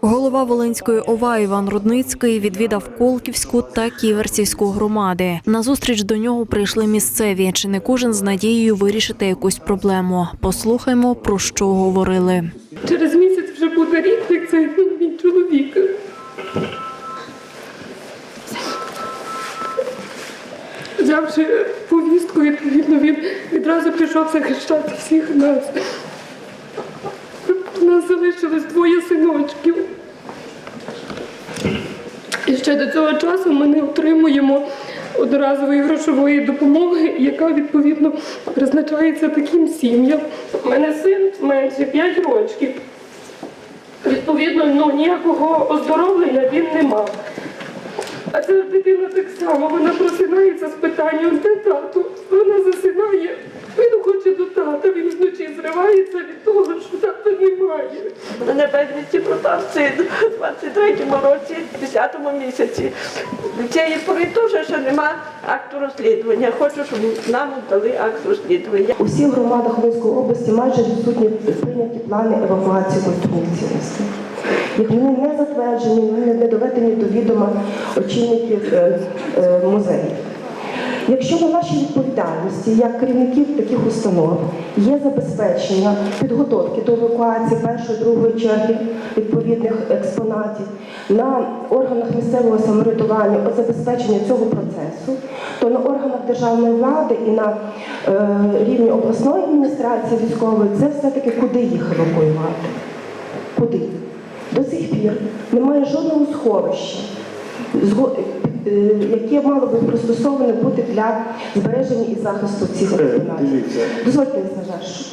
Голова Волинської ОВА Іван Рудницький відвідав Колківську та Ківерцівську громади. На зустріч до нього прийшли місцеві. Чи не кожен з надією вирішити якусь проблему? Послухаймо про що говорили. Через місяць вже буде рік, як це мій чоловік. Взявши повістку, відповідно, він відразу пішов захищати всіх нас. Залишилось двоє синочків. І ще до цього часу ми не отримуємо одноразової грошової допомоги, яка відповідно призначається таким сім'ям. У мене син менше 5 років. Відповідно, ну ніякого оздоровлення він не мав. А ця дитина так само, вона просинається з питанням, де тато? Вона засинає, він хоче до тата, він вночі зривається від того. Мене безвісті пропав син у 23-му році, 10-му місяці. Цієї пори теж ще нема акту розслідування. Хочу, щоб нам дали акт розслідування. У всіх громадах Волинської області майже відсутні прийняті плани евакуації цінності. Їх вони не затверджені, вони не доведені до відома очільників е, е, музеїв. Якщо на нашій відповідальності, як керівників таких установ, є забезпечення підготовки до евакуації першої, другої черги відповідних експонатів на органах місцевого самоврядування забезпечення цього процесу, то на органах державної влади і на е, рівні обласної адміністрації військової це все-таки куди їх евакуювати? Куди? До цих пір немає жодного сховища, яке мало би пристосоване бути для збереження і захисту цих експонатів. Дозвольте я завершу.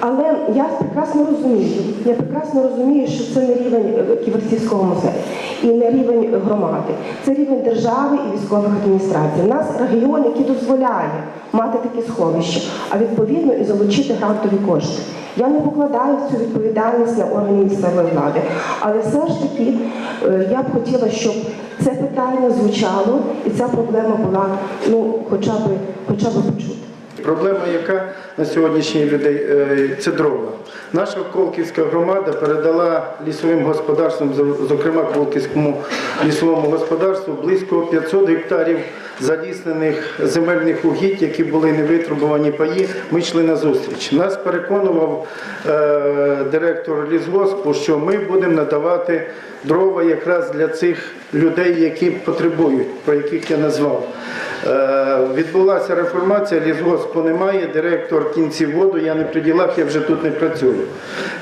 Але я прекрасно розумію, я прекрасно розумію, що це не рівень е, Ківерцівського музею і не рівень громади. Це рівень держави і військових адміністрацій. У нас регіон, який дозволяє мати такі сховища, а відповідно і залучити грантові кошти. Я не покладаю цю відповідальність на органи місцевої влади, але все ж таки е, я б хотіла, щоб це питання звучало і ця проблема була ну, хоча б, хоча б почута. Проблема, яка на сьогоднішній людей е, це дрова. Наша Колківська громада передала лісовим господарствам, зо- зокрема Колківському лісовому господарству, близько 500 гектарів заліснених земельних угідь, які були не витрубувані паї. Ми йшли на зустріч. Нас переконував е, директор лісгоспу, що ми будемо надавати дрова якраз для цих людей, які потребують, про яких я назвав. Е, Відбулася реформація, лісгоспу немає, директор кінців воду, я не при ділах, я вже тут не працюю.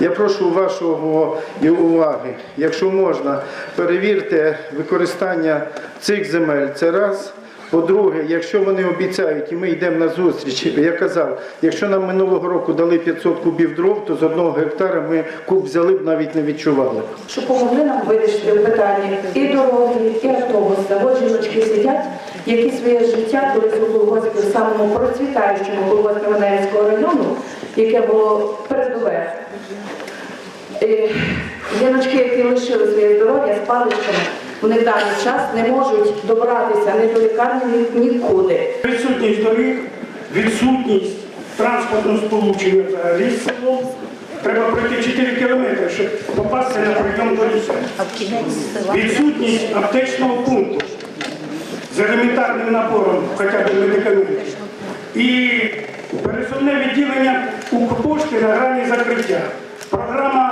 Я прошу вашого і уваги, якщо можна, перевірте використання цих земель. Це раз. По-друге, якщо вони обіцяють, і ми йдемо на зустріч, я казав, якщо нам минулого року дали 500 кубів дров, то з одного гектара ми куб взяли б навіть не відчували. що помогли нам вирішити питання і дороги, і автобуси. От жіночки сидять, які своє життя колись у колгоспі, в самому процвітаючому колгоспі Маневського району, яке було передове. І Жіночки, які лишили своє здоров'я з паличками, вони в даний час не можуть добратися ні до лікарні, ні нікуди. Відсутність доріг, відсутність транспортного сполучення взагалі з селом. Треба пройти 4 кілометри, щоб попасти на прийом до лісу. Відсутність аптечного пункту з елементарним набором хоча б медикаментів. І пересувне відділення Укрпошти на грані закриття. Програма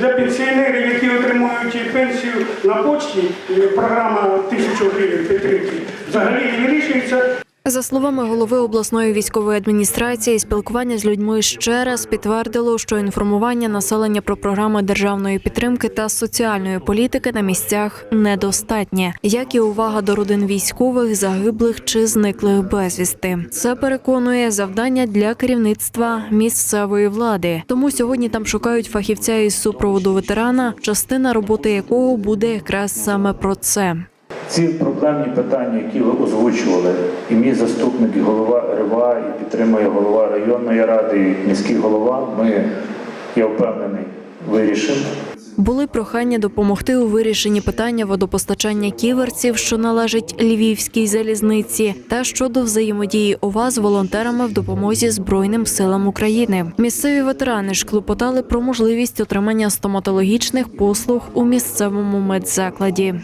для пенсіонерів, які отримують пенсію на почті, е, програма 1000 гривень підтримки, взагалі не вирішується. За словами голови обласної військової адміністрації, спілкування з людьми ще раз підтвердило, що інформування населення про програми державної підтримки та соціальної політики на місцях недостатнє, як і увага до родин військових, загиблих чи зниклих безвісти. Це переконує завдання для керівництва місцевої влади. Тому сьогодні там шукають фахівця із супроводу ветерана, частина роботи якого буде якраз саме про це. Ці проблемні питання, які ви озвучували, і мій заступник, і голова РВА, і підтримує голова районної ради, і міський голова, ми, я впевнений, вирішимо. Були прохання допомогти у вирішенні питання водопостачання ківерців, що належить львівській залізниці, та щодо взаємодії ОВА з волонтерами в допомозі Збройним силам України. Місцеві ветерани ж клопотали про можливість отримання стоматологічних послуг у місцевому медзакладі.